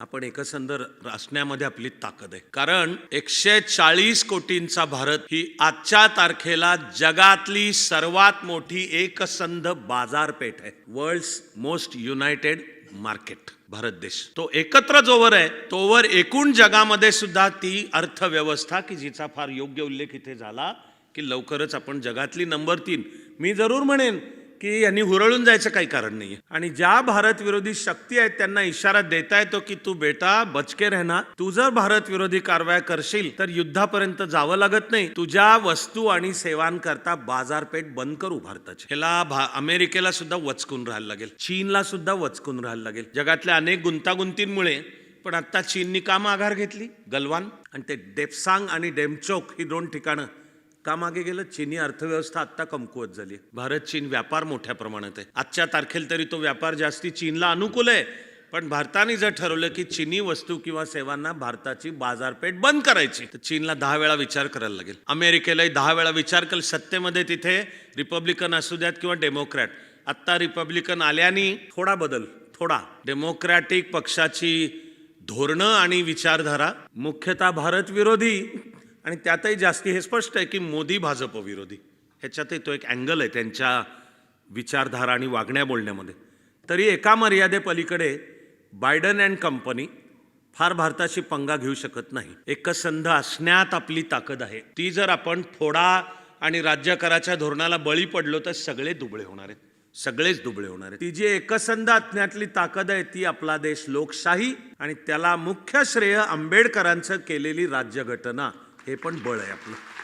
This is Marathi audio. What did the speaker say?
आपण एकसंध असण्यामध्ये आपली ताकद आहे. कारण एकशे चाळीस कोटींचा भारत ही आजच्या तारखेला जगातली सर्वात मोठी एकसंध बाजारपेठ आहे. World most united market Bharat देश. तो एकत्र जोवर आहे तोवर एकूण जगामध्ये सुद्धा ती अर्थव्यवस्था की जिचा फार योग्य उल्लेख इथे झाला की लवकरच आपण जगातली नंबर तीन. मी जरूर म्हणेन की यांनी हुरळून जायचं काही कारण नाहीये. आणि ज्या भारत विरोधी शक्ती आहेत त्यांना इशारा देता येतो की तू बेटा बचके रहना. तू जर भारत विरोधी कारवाया करशील तर युद्धापर्यंत जावं लागत नाही. तुझ्या वस्तू आणि सेवांकरता बाजारपेठ बंद करू भारताची ह्याला भा अमेरिकेला सुद्धा वचकून राहायला लागेल. चीनला सुद्धा वचकून राहायला लागेल. जगातल्या अनेक गुंतागुंतींमुळे पण आता चीननी का माघार घेतली गलवान. आणि ते डेपसांग आणि डेमचोक ही दोन ठिकाणं का मागे गेलं चीनी अर्थव्यवस्था आत्ता कमकुवत झाली भारत चीन व्यापार मोठ्या प्रमाणात आहे. आजच्या तारखेला तरी तो व्यापार जास्ती चीनला अनुकूल आहे. पण भारताने जर ठरवलं की चीनी वस्तू किंवा सेवांना भारताची बाजारपेठ बंद करायची तर चीनला दहा वेळा विचार करायला लागेल. अमेरिकेलाही दहा वेळा विचार करेल सत्तेमध्ये तिथे रिपब्लिकन असू द्यात किंवा डेमोक्रॅट. आत्ता रिपब्लिकन आल्याने थोडा बदल थोडा. डेमोक्रॅटिक पक्षाची धोरणं आणि विचारधारा मुख्यतः भारत विरोधी. आणि त्यातही जास्ती हे स्पष्ट आहे की मोदी भाजप विरोधी. ह्याच्यातही तो एक अँगल आहे त्यांच्या विचारधारा आणि वागण्या बोलण्यामध्ये. तरी एका मर्यादेपलीकडे बायडन अँड कंपनी फार भारताशी पंगा घेऊ शकत नाही. एकसंध असण्यात आपली ताकद आहे. ती जर आपण फोडा आणि राज्यकराच्या धोरणाला बळी पडलो तर सगळे दुबळे होणार आहेत. सगळेच दुबळे होणार आहेत. ती जी एकसंध असण्यातली ताकद आहे ती आपला देश लोकशाही आणि त्याला मुख्य श्रेय आंबेडकरांचं केलेली राज्यघटना हे पण बळ आहे आपलं.